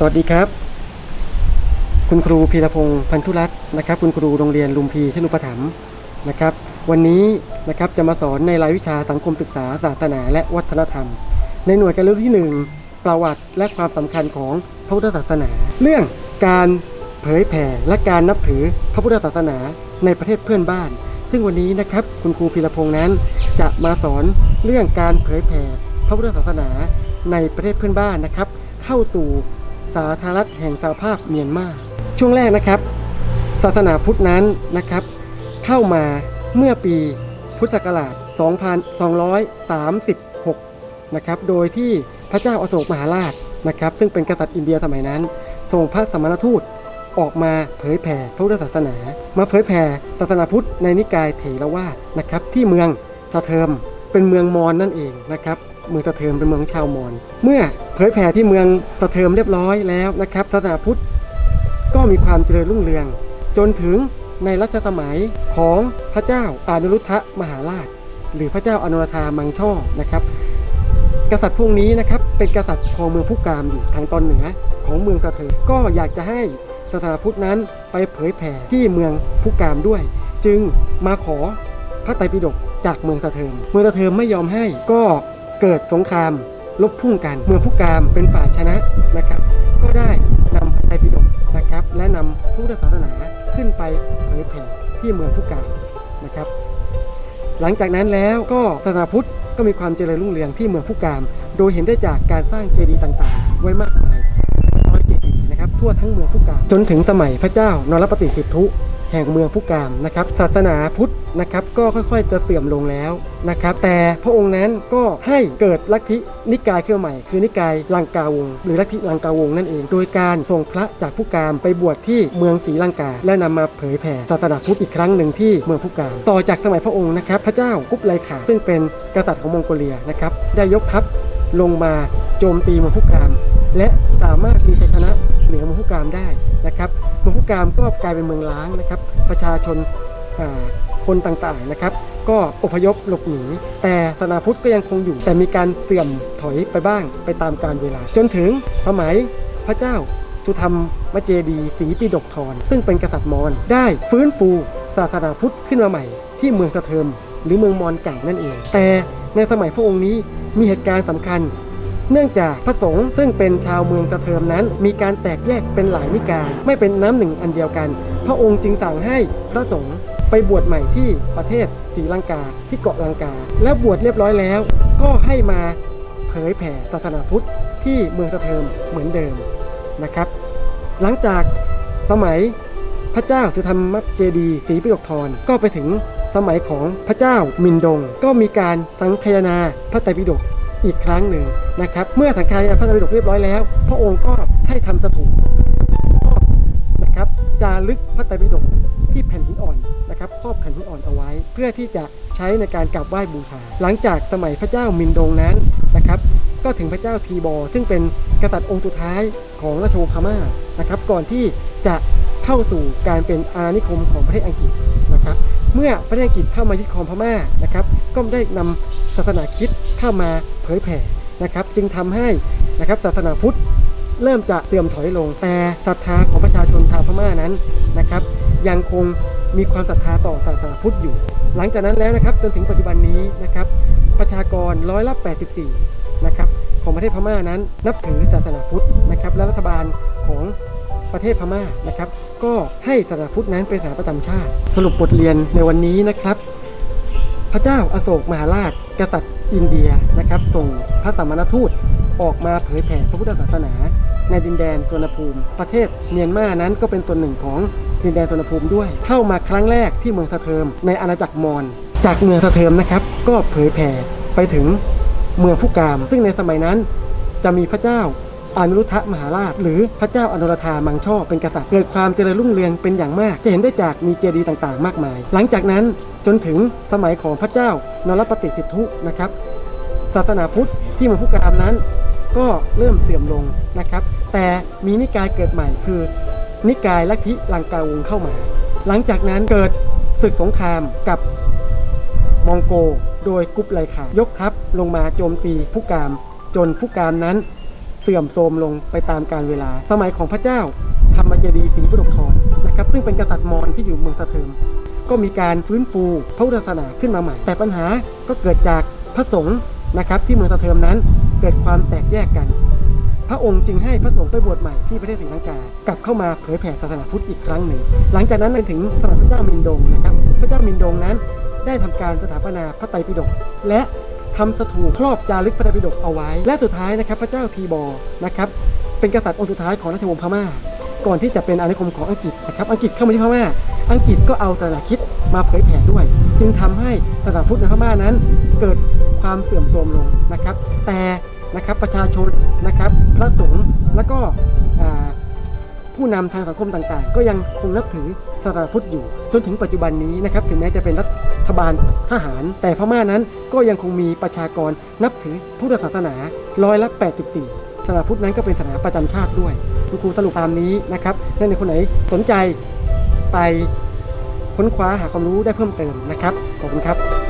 สวัสดีครับ คุณครูพีรพงศ์พันธุรัตน์นะครับ คุณครูโรงเรียนลุมพีชนุปถัมภ์นะครับ วันนี้นะครับจะมาสอนในรายวิชาสังคมศึกษาศาสนาและวัฒนธรรม ในหน่วยการเรียนที่หนึ่งประวัติและความสำคัญของพระพุทธศาสนา เรื่องการเผยแผ่และการนับถือพระพุทธศาสนาในประเทศเพื่อนบ้าน ซึ่งวันนี้นะครับคุณครูพีรพงษ์นั้น จะมาสอนเรื่องการเผยแผ่พระพุทธศาสนาในประเทศเพื่อนบ้านนะครับ เข้าสู่ สาธารณรัฐแห่งสหภาพเมียนมาช่วงแรกนะครับ ศาสนาพุทธนั้นนะครับ เข้ามาเมื่อปีพุทธศักราช 2236 นะครับ โดยที่พระเจ้าอโศกมหาราชนะครับ ซึ่งเป็นกษัตริย์อินเดียสมัยนั้นส่งพระสมณทูตออกมาเผยแผ่พระพุทธศาสนา มาเผยแผ่ศาสนาพุทธในนิกายเถรวาทนะครับ ที่เมืองสะเทิมเป็นเมืองมอญนั่นเองนะครับ เมืองสะเทิมเป็นเมืองชาวมอญเมื่อเผยแผ่ที่เมืองสะเทิมเรียบร้อยแล้วนะครับศาสนาพุทธก็มีความเจริญรุ่งเรือง จนถึงในรัชสมัยของพระเจ้าอานุรุทธะมหาราช หรือพระเจ้าอนุราธามังช่อนะครับ กษัตริย์พวกนี้นะครับเป็นกษัตริย์ของเมืองพุกามอยู่ทางตอนเหนือของเมืองสะเทิงก็อยากจะให้ศาสนาพุทธนั้นไปเผยแผ่ที่เมืองพุกามด้วย จึงมาขอพระไตรปิฎกจากเมืองสะเทิงเมืองสะเทิงไม่ยอมให้ก็ เกิดสงครามลบพุ่งกันเมืองพุกามเป็นฝ่ายชนะนะครับ ก็ได้นำพระไตรปิฎกนะครับ และนำพุทธศาสนาขึ้นไปเผยแผ่ที่เมืองพุกามนะครับ หลังจากนั้นแล้วก็ศาสนาพุทธก็มีความเจริญรุ่งเรืองที่เมืองพุกาม โดยเห็นได้จากการสร้างเจดีย์ต่างๆ ไว้มากมายร้อยเจดีย์นะครับทั่วทั้งเมืองพุกามจนถึงสมัยพระเจ้านรปฏิสิทธุ ห่งเมืองพุกามนะครับศาสนาพุทธนะครับก็ค่อยๆ จะเสื่อมลงแล้วนะครับแต่พระองค์นั้นก็ให้เกิดลัทธินิกายขึ้นมาใหม่ คือนิกายลังกาวง หรือลัทธิลังกาวงนั่นเอง โดยการส่งพระจากพุกามไปบวชที่เมืองศรีลังกา และนำมาเผยแผ่ศาสนาพุทธอีกครั้งหนึ่งที่เมืองพุกาม ต่อจากสมัยพระองค์นะครับพระเจ้ากุบไลขาซึ่งเป็นกษัตริย์ของมองโกเลียนะครับได้ยกทัพลงมาโจมตีเมืองพุกาม และสามารถมีชัยชนะ เหนือมืองพุกามได้นะครับมืองพุกามก็กลายเป็นเมืองล้างนะครับ ประชาชนคนต่างๆนะครับ ก็อพยพหลบหนีแต่ศาสนาพุทธก็ยังคงอยู่ แต่มีการเสื่อมถอยไปบ้างไปตามกาลเวลา จนถึงสมัยพระเจ้าสุธรรมเจดีย์ศรีปิฎกธรซึ่งเป็นกษัตริย์มอญได้ฟื้นฟูศาสนาพุทธขึ้นมาใหม่ ที่เมืองสะเทิมหรือเมืองมอญเก่านั่นเอง แต่ในสมัยพระองค์นี้มีเหตุการณ์สำคัญ เนื่องจากพระสงฆ์ซึ่งเป็นชาวเมืองสะเทิมนั้น มีการแตกแยกเป็นหลายนิกายไม่เป็นน้ำหนึ่งอันเดียวกัน พระองค์จึงสั่งให้พระสงฆ์ไปบวชใหม่ที่ประเทศศรีลังกาที่เกาะลังกา และบวชเรียบร้อยแล้ว ก็ให้มาเผยแผ่ศาสนาพุทธที่เมืองสะเทิมเหมือนเดิมนะครับ หลังจากสมัยพระเจ้าสุธรรมเจดีศรีปิฎกธรก็ไปถึงสมัยของพระเจ้ามินดง ก็มีการสังคายนาพระไตรปิฎก อีกครั้งหนึ่งนะครับ เมื่อสังฆายาพระไตรปิฎกเรียบร้อยแล้ว พระองค์ก็ให้ทำสถูปนะครับจารึกพระไตรปิฎกที่แผ่นหินอ่อนนะครับครอบแผ่นหินอ่อนเอาไว้ เพื่อที่จะใช้ในการกราบไหว้บูชา หลังจากสมัยพระเจ้ามินดงนั้นนะครับ ก็ถึงพระเจ้าทีบอ ซึ่งเป็นกษัตริย์องค์สุดท้ายของราชวงศ์พม่านะครับ ก่อนที่จะเข้าสู่การเป็นอาณานิคมของประเทศอังกฤษนะครับ เมื่อประเทศอังกฤษเข้ามายึดครองพม่านะครับ ก็ได้นำศาสนาคริดเข้ามาเผยแผ่นะครับ จึงทำให้นะครับศาสนาพุทธเริ่มจะเสื่อมถอยลง แต่ศรัทธาของประชาชนชาวพม่านั้นนะครับ ยังคงมีความศรัทธาต่อศาสนาพุทธอยู่ หลังจากนั้นแล้วนะครับจนถึงปัจจุบันนี้นะครับประชากรร้อยละ84นะครับของประเทศพม่านั้นนับถือศาสนาพุทธนะครับและรัฐบาลของประเทศพม่านะครับ ก็ให้ศาสนาพุทธนั้นเป็นศาสนาประจำชาติ สรุปบทเรียนในวันนี้นะครับ พระเจ้าอาโศกมหาราช กษัตริย์อินเดียนะครับ ส่งพระสัมมาทูตออกมาเผยแผ่พระพุทธศาสนา ในดินแดนสวนภูมิ ประเทศเมียนมานั้นก็เป็นส่วนหนึ่งของดินแดนสวนภูมิด้วย เข้ามาครั้งแรกที่เมืองสะเทิมในอาณาจักรมอญจากเมืองสะเทิมนะครับ ก็เผยแผ่ไปถึงเมืองพุกาม ซึ่งในสมัยนั้นจะมีพระเจ้า อนุรุทธะมหาราช หรือพระเจ้าอนุรธามังช่อเป็นกษัตริย์เกิดความเจริญรุ่งเรืองเป็นอย่างมาก จะเห็นได้จากมีเจดีย์ต่างๆ มากมาย หลังจากนั้นจนถึงสมัยของพระเจ้านรปฏิสิทธุนะครับศาสนาพุทธที่มืองพุกามนั้น ก็เริ่มเสื่อมลงนะครับ แต่มีนิกายเกิดใหม่คือ นิกายลัทธิลังกาวงเข้ามา หลังจากนั้นเกิดศึกสงครามกับมองโกโดยกุบไลขายกทัพลงมาโจมตีผู้กาม จนผู้กามนั้น เสื่อมโทรมลงไปตามกาลเวลา สมัยของพระเจ้าธรรมเจดีศรีบุตรทรนะครับซึ่งเป็นกษัตริย์มอญที่อยู่เมืองสะเทิมก็มีการฟื้นฟูพระพุทธศาสนาขึ้นมาใหม่ แต่ปัญหาก็เกิดจากพระสงฆ์นะครับที่เมืองสะเทิมนั้นเกิดความแตกแยกกัน พระองค์จึงให้พระสงฆ์ไปบวชใหม่ที่ประเทศศรีลังกากลับเข้ามาเผยแผ่ศาสนาพุทธอีกครั้งหนึ่ง หลังจากนั้นถึงสมัยพระเจ้ามินดงนะครับพระเจ้ามินดงนั้นได้ทำการสถาปนาพระไตรปิฎกและ ทำสถูปครอบจารึกพระไตรปิฎกเอาไว้ และสุดท้ายนะครับพระเจ้าทีบอนะครับเป็นกษัตริย์องค์สุดท้ายของราชวงศ์พม่า ก่อนที่จะเป็นอาณานิคมของอังกฤษนะครับอังกฤษเข้ามาที่พม่า อังกฤษก็เอาศาสนาคริดมาเผยแผ่ด้วย จึงทำให้ศาสนาพุทธในพม่านั้น เกิดความเสื่อมโทรมลงนะครับ แต่นะครับประชาชนนะครับพระสงฆ์แล้วก็ ผู้นำทางสังคมต่างๆ ก็ยังคงนับถือศาสนาพุทธอยู่ จนถึงปัจจุบันนี้นะครับถึงแม้จะเป็นรัฐบาลทหาร แต่พม่านั้นก็ยังคงมีประชากรนับถือพุทธศาสนาร้อยละ 84ศาสนาพุทธนั้นก็เป็นศาสนาประจำชาติด้วยคุณครูสรุปตามนี้นะครับถ้าในคนไหนสนใจไปค้นคว้าหาความรู้ได้เพิ่มเติมนะครับขอบคุณครับ